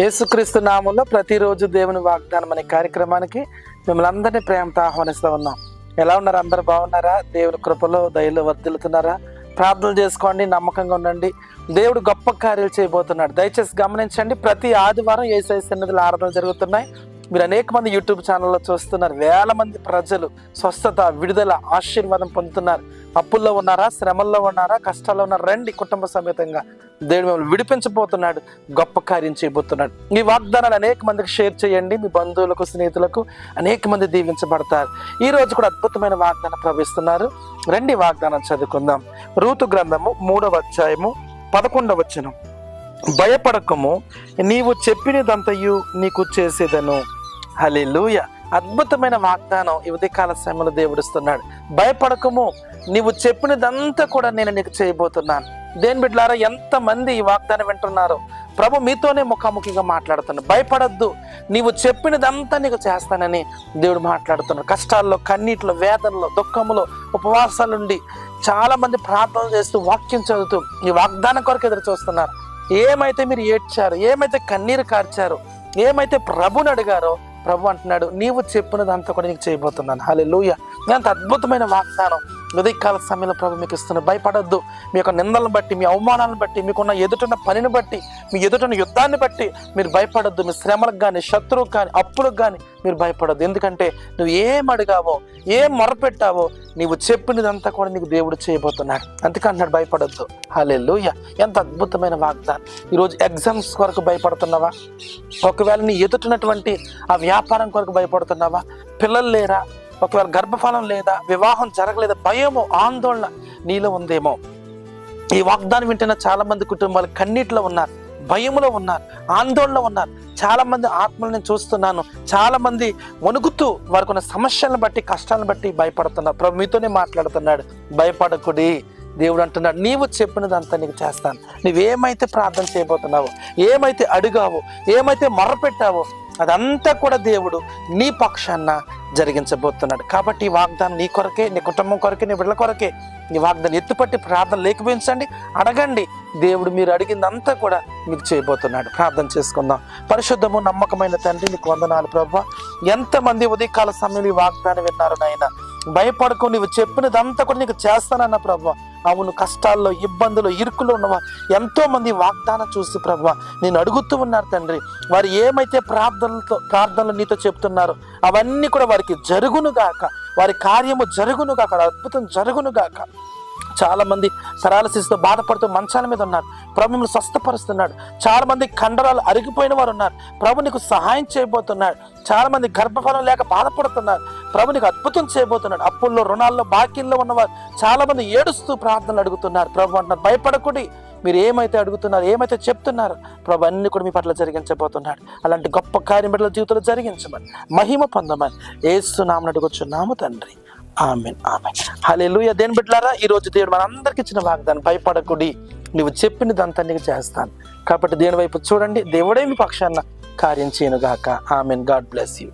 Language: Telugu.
యేసుక్రీస్తు నామంలో ప్రతిరోజు దేవుని వాగ్దానం అనే కార్యక్రమానికి మిమ్మల్ని అందరినీ ప్రేమతో ఆహ్వానిస్తూ ఉన్నాం. ఎలా ఉన్నారు? అందరు బాగున్నారా? దేవుని కృపలో దయలో వర్దిల్లుతున్నారా ప్రార్థనలు చేసుకోండి నమ్మకంగా ఉండండి. దేవుడు గొప్ప కార్యాలు చేయబోతున్నాడు. దయచేసి గమనించండి ప్రతి ఆదివారం ఏసఐ సన్నిధులు ఆరాధనలు జరుగుతున్నాయి. మీరు అనేక మంది యూట్యూబ్ ఛానల్లో చూస్తున్నారు. వేల మంది ప్రజలు స్వస్థత విడుదల ఆశీర్వాదం పొందుతున్నారు. అప్పుల్లో ఉన్నారా? శ్రమల్లో ఉన్నారా? కష్టాల్లో ఉన్నారా? రండి కుటుంబ సమేతంగా. దేవుడు మిమ్మల్ని విడిపించబోతున్నాడు. గొప్ప కార్యం చేయబోతున్నాడు. ఈ వాగ్దానాలు అనేక మందికి షేర్ చేయండి. మీ బంధువులకు స్నేహితులకు అనేక మంది దీవించబడతారు. ఈ రోజు కూడా అద్భుతమైన వాగ్దానం ప్రవేశిస్తున్నారు రండి వాగ్దానం చదువుకుందాం. రూతు గ్రంథము మూడవ అధ్యాయము పదకొండవ వచనం. భయపడకము నీవు చెప్పినదంతయు నీకు చేసేదను. హల్లెలూయా. అద్భుతమైన వాగ్దానం ఈ ఉదయకాల సమయంలో దేవుడిస్తున్నాడు భయపడకము. నీవు చెప్పినదంతా కూడా నేను నీకు చేయబోతున్నాను. దేని బిడ్డలారా ఎంతమంది ఈ వాగ్దానం వింటున్నారో ప్రభు మీతోనే ముఖాముఖిగా మాట్లాడుతున్నాడు భయపడద్దు. నీవు చెప్పినదంతా నీకు చేస్తానని దేవుడు మాట్లాడుతున్నాడు. కష్టాల్లో కన్నీటిలో వేదనలో దుఃఖములో ఉపవాసాలుండి చాలా మంది చేస్తూ వాక్యం చదువుతూ ఈ వాగ్దానం కొరకు ఎదురు చూస్తున్నారు. ఏమైతే మీరు ఏడ్చారు ఏమైతే కన్నీరు కార్చారు ఏమైతే ప్రభుని అడిగారో ప్రభు అంటున్నాడు నీవు చెప్పినదంతా కూడా నీకు చేయబోతున్నాను. హలే లూయ ఎంత అద్భుతమైన వాగ్దానం. ఉదయకాల సమయంలో ప్రభు మీకు ఇస్తున్న భయపడద్దు. మీ యొక్క నిందలను బట్టి మీ అవమానాలను బట్టి మీకున్న ఎదుటిన్న పనిని బట్టి మీ ఎదుటిన్న యుద్ధాన్ని బట్టి మీరు భయపడద్దు. మీ శ్రమలకు కానీ శత్రువుకు కానీ అప్పులకు కానీ మీరు భయపడద్దు. ఎందుకంటే నువ్వు ఏం అడిగావో ఏం మొరపెట్టావో నీవు చెప్పినదంతా కూడా నీకు దేవుడు చేయబోతున్నాడు. అందుకన్నాడు భయపడద్దు. హలే లూయ ఎంత అద్భుతమైన వాగ్దానం. ఈరోజు ఎగ్జామ్స్ కొరకు భయపడుతున్నావా? ఒకవేళ నీ ఎదుటినటువంటి ఆ వ్యాపారం కొరకు భయపడుతున్నావా? పిల్లలు లేరా? ఒకవేళ గర్భఫలం లేదా వివాహం జరగలేదా భయము ఆందోళన నీలో ఉందేమో. ఈ వాగ్దానం వింటున్న చాలా మంది కుటుంబాలు కన్నీటిలో ఉన్నారు భయములో ఉన్నారు ఆందోళనలో ఉన్నారు. చాలా మంది ఆత్మలు నేను చూస్తున్నాను. చాలా మంది వణుకుతూ వారికి ఉన్న సమస్యలను బట్టి కష్టాలను బట్టి భయపడుతున్నారు. ప్రభు మీతోనే మాట్లాడుతున్నాడు. భయపడకుడి. దేవుడు అంటున్నాడు నీవు చెప్పినదంతా నీకు చేస్తాను. నువ్వేమైతే ప్రార్థన చేయబోతున్నావో ఏమైతే అడిగావో ఏమైతే మొరపెట్టావో అదంతా కూడా దేవుడు నీ పక్షాన జరిగించబోతున్నాడు. కాబట్టి ఈ వాగ్దానం నీ కొరకే నీ కుటుంబం కొరకే నీ బిడ్డల కొరకే. ఈ వాగ్దానం ఎత్తుపట్టి ప్రార్థన లేకపోయించండి అడగండి. దేవుడు మీరు అడిగిందంతా కూడా మీకు చేయబోతున్నాడు. ప్రార్థన చేసుకుందాం. పరిశుద్ధము నమ్మకమైన తండ్రి నీకు వందనాలు ప్రభా. ఎంతమంది ఉదయకాల సమయంలో ఈ వాగ్దానం విన్నారు నాయన. భయపడకు నువ్వు చెప్పినదంతా కూడా నీకు చేస్తానన్న ప్రభావ అవును కష్టాల్లో ఇబ్బందులు ఇరుకులో ఉన్నవా ఎంతో మంది వాగ్దానం చూసి ప్రభు నేను అడుగుతూ ఉన్నారు తండ్రి. వారు ఏమైతే ప్రార్థనలతో ప్రార్థనలు నీతో చెప్తున్నారో అవన్నీ కూడా వారికి జరుగునుగాక వారి కార్యము జరుగునుగాక అద్భుతం జరుగును చాలామంది చాలా మంది పెరాలసిస్తో బాధపడుతూ మంచాల మీద ఉన్నారు. ప్రభు మిమ్మల్ని స్వస్థపరుస్తున్నాడు. చాలా మంది కండరాలు అరిగిపోయిన వారు ఉన్నారు. ప్రభు నీకు సహాయం చేయబోతున్నాడు. చాలా మంది గర్భఫలం లేక బాధపడుతున్నారు. ప్రభు నీకు అద్భుతం చేయబోతున్నాడు. అప్పుల్లో రుణాల్లో బాకీల్లో ఉన్నవారు చాలా మంది ఏడుస్తూ ప్రార్థనలు అడుగుతున్నారు. ప్రభు అంటున్నారు భయపడకుడి. మీరు ఏమైతే అడుగుతున్నారు ఏమైతే చెప్తున్నారు ప్రభు అన్ని కూడా మీ పట్ల జరిగించబోతున్నాడు. అలాంటి గొప్ప కార్యం బిడ్డల జీవితంలో జరిగించమని మహిమ పొందమని ఏస్తున్నామని అడుగుచున్నాము తండ్రి. Amen amen. హల్లెలూయా. దేని బిడ్డలారా ఈ రోజు దేవుడు మనందరికి ఇచ్చిన వాగ్దానం భయపడకుడి నువ్వు చెప్పినదంతా నీకు చేస్తాను. కాబట్టి దేని వైపు చూడండి దేవుడే మీ పక్షాన కార్యం చేయనుగాక. ఆమెన్. God bless you.